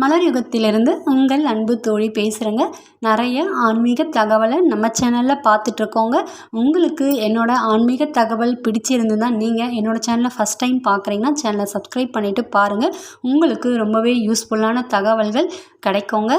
மலர் யுகத்திலிருந்து உங்கள் அன்பு தோழி பேசுகிறேங்க நிறைய ஆன்மீக தகவலை நம்ம சேனலில் பார்த்துட்ருக்கோங்க. உங்களுக்கு என்னோடய ஆன்மீக தகவல் பிடிச்சிருந்துதான் நீங்கள் என்னோடய சேனலை ஃபஸ்ட் டைம் பார்க்குறீங்கன்னா சேனலை சப்ஸ்கிரைப் பண்ணிவிட்டு பாருங்கள் உங்களுக்கு ரொம்பவே யூஸ்ஃபுல்லான தகவல்கள் கிடைக்குங்க.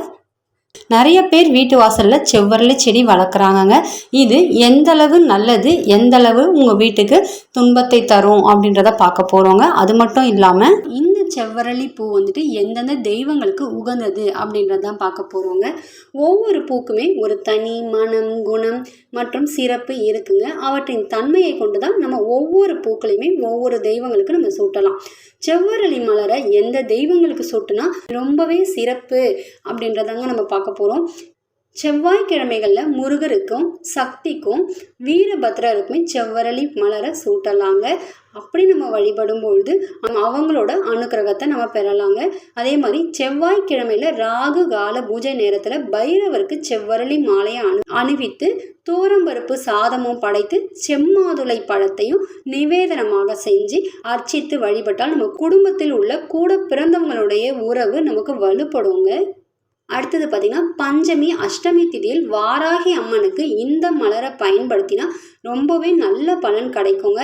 நிறைய பேர் வீட்டு வாசலில் செவ்வரளி செடி வளர்க்குறாங்கங்க. இது எந்தளவு நல்லது எந்தளவு உங்கள் வீட்டுக்கு துன்பத்தை தரும் அப்படின்றத பார்க்க போகிறோங்க அது மட்டும் இல்லாமல் இந்த செவ்வரளி பூ வந்துட்டு எந்தெந்த தெய்வங்களுக்கு உகந்தது அப்படின்றதான் பார்க்க போகிறோங்க ஒவ்வொரு பூக்குமே ஒரு தனி மனம் குணம் மற்றும் சிறப்பு இருக்குங்க. அவற்றின் தன்மையை கொண்டு தான் நம்ம ஒவ்வொரு பூக்களையுமே ஒவ்வொரு தெய்வங்களுக்கு நம்ம சூட்டலாம். செவ்வரளி மலரை எந்த தெய்வங்களுக்கு சூட்டுனா ரொம்பவே சிறப்பு அப்படின்றதாங்க நம்ம பார்க்க போகிறோம் செவ்வாய்க்கிழமைகளில் முருகருக்கும் சக்திக்கும் வீரபத்ரருக்குமே செவ்வரளி மலரை சூட்டலாங்க. அப்படி நம்ம வழிபடும் பொழுது அவங்களோட அனுக்கிரகத்தை நம்ம பெறலாங்க. அதே மாதிரி செவ்வாய்க்கிழமையில் ராகு கால பூஜை நேரத்தில் பைரவருக்கு செவ்வரளி மாலையை அணு அணிவித்து தோரம்பருப்பு சாதமும் படைத்து செம்மாதுளை பழத்தையும் நிவேதனமாக செஞ்சு அர்ச்சித்து வழிபட்டால் நம்ம குடும்பத்தில் உள்ள கூட பிறந்தவங்களுடைய உறவு நமக்கு வலுப்படுங்க. அடுத்தது பார்த்திங்கன்னா பஞ்சமி அஷ்டமி திதியில் வாராகி அம்மனுக்கு இந்த மலரை பயன்படுத்தினா ரொம்பவே நல்ல பலன் கிடைக்குங்க.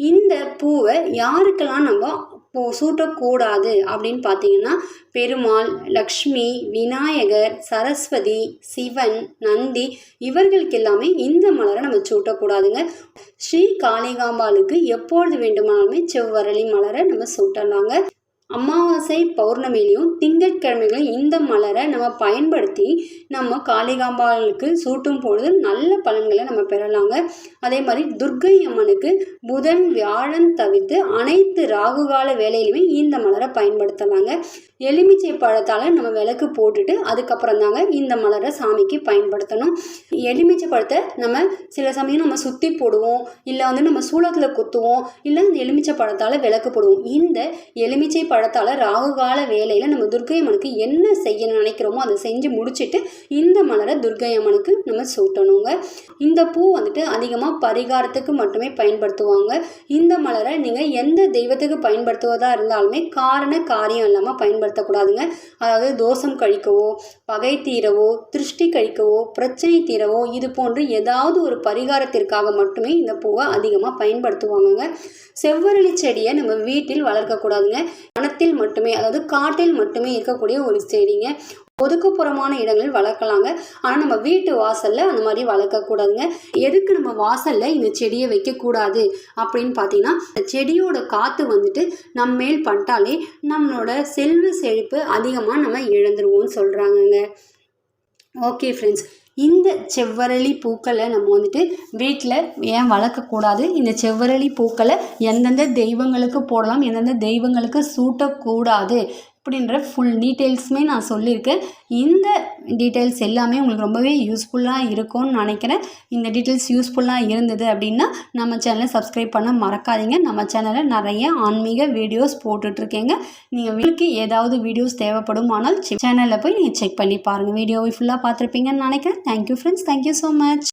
இந்த பூவை யாருக்கெல்லாம் நம்ம பூ சூட்டக்கூடாது அப்படின்னு பார்த்தீங்கன்னா பெருமாள் லக்ஷ்மி விநாயகர் சரஸ்வதி சிவன் நந்தி இவர்களுக்கு எல்லாமே இந்த மலரை நம்ம சூட்டக்கூடாதுங்க. ஸ்ரீ காளிகாம்பாளுக்கு எப்பொழுது வேண்டுமானாலுமே செவ்வரளி மலரை நம்ம சூட்டலாங்க. அமாவாசை பௌர்ணமிலையும் திங்கட்கிழமைகளையும் இந்த மலரை நம்ம பயன்படுத்தி நம்ம காளிகாம்பாளுக்கு சூட்டும் பொழுது நல்ல பலன்களை நம்ம பெறலாங்க. அதே மாதிரி துர்கை அம்மனுக்கு புதன் வியாழன் தவிர்த்து அனைத்து ராகுகால வேலையிலுமே இந்த மலரை பயன்படுத்தலாங்க. எலுமிச்சை பழத்தால் நம்ம விளக்கு போட்டுட்டு அதுக்கப்புறம் தாங்க இந்த மலரை சாமிக்கு பயன்படுத்தணும். எலுமிச்சை பழத்தை நம்ம சில சமயம் நம்ம சுற்றி போடுவோம் இல்லை வந்து நம்ம சூளத்தில் குத்துவோம் இல்லை அந்த எலுமிச்சை பழத்தால் விளக்கு போடுவோம். இந்த எலுமிச்சை பழ பழத்தால் ராகு கால வேலையில் நம்ம துர்கை அம்மனுக்கு என்ன செய்யணும்னு நினைக்கிறோமோ அதை செஞ்சு முடிச்சுட்டு இந்த மலரை துர்கை அம்மனுக்கு நம்ம சூட்டணுங்க. இந்த பூ வந்துட்டு அதிகமாக பரிகாரத்துக்கு மட்டுமே பயன்படுத்துவாங்க. இந்த மலரை நீங்கள் எந்த தெய்வத்துக்கு பயன்படுத்துவதாக இருந்தாலுமே காரண காரியம் இல்லாமல் பயன்படுத்தக்கூடாதுங்க. அதாவது தோஷம் கழிக்கவோ பகை தீரவோ திருஷ்டி கழிக்கவோ பிரச்சனை தீரவோ இது போன்று ஏதாவது ஒரு பரிகாரத்திற்காக மட்டுமே இந்த பூவை அதிகமாக பயன்படுத்துவாங்கங்க. செவ்வரளி செடியை நம்ம வீட்டில் வளர்க்கக்கூடாதுங்க. வனத்தில் மட்டுமே அதாவது காட்டில் மட்டுமே இருக்கக்கூடிய ஒரு செடிங்க. ஒதுக்குப்புறமான இடங்களில் வளர்க்கலாங்க. ஆனால் நம்ம வீட்டு வாசலில் அந்த மாதிரி வளர்க்கக்கூடாதுங்க. எதுக்கு நம்ம வாசலில் இந்த செடியை வைக்கக்கூடாது அப்படின்னு பார்த்தீங்கன்னா செடியோட காற்று வந்துட்டு நம்ம மேல் பட்டாலே நம்மளோட செல்வ செழிப்பு அதிகமாக நம்ம இழந்துருவோம்னு சொல்கிறாங்கங்க ஓகே ஃப்ரெண்ட்ஸ் இந்த செவ்வரளி பூக்களை நம்ம வந்துட்டு வீட்டில் ஏன் வளர்க்கக்கூடாது இந்த செவ்வரளி பூக்களை எந்தெந்த தெய்வங்களுக்கு போடலாம் எந்தெந்த தெய்வங்களுக்கு சூட்டக்கூடாது? அப்படின்ற ஃபுல் டீட்டெயில்ஸுமே நான் சொல்லியிருக்கேன். இந்த டீட்டெயில்ஸ் எல்லாமே உங்களுக்கு ரொம்பவே யூஸ்ஃபுல்லாக இருக்கும்னு நினைக்கிறேன். இந்த டீட்டெயில்ஸ் யூஸ்ஃபுல்லாக இருந்தது அப்படின்னா நம்ம சேனலை சப்ஸ்கிரைப் பண்ண மறக்காதீங்க. நம்ம சேனலில் நிறைய ஆன்மீக வீடியோஸ் போட்டுட்ருக்கேங்க. நீங்கள் வீட்டுக்கு ஏதாவது வீடியோஸ் தேவைப்படும் ஆனால் சேனலில் போய் நீங்கள் செக் பண்ணி பாருங்கள் வீடியோவை ஃபுல்லாக பார்த்துருப்பீங்கன்னு நினைக்கிறேன். Thank you friends thank you so much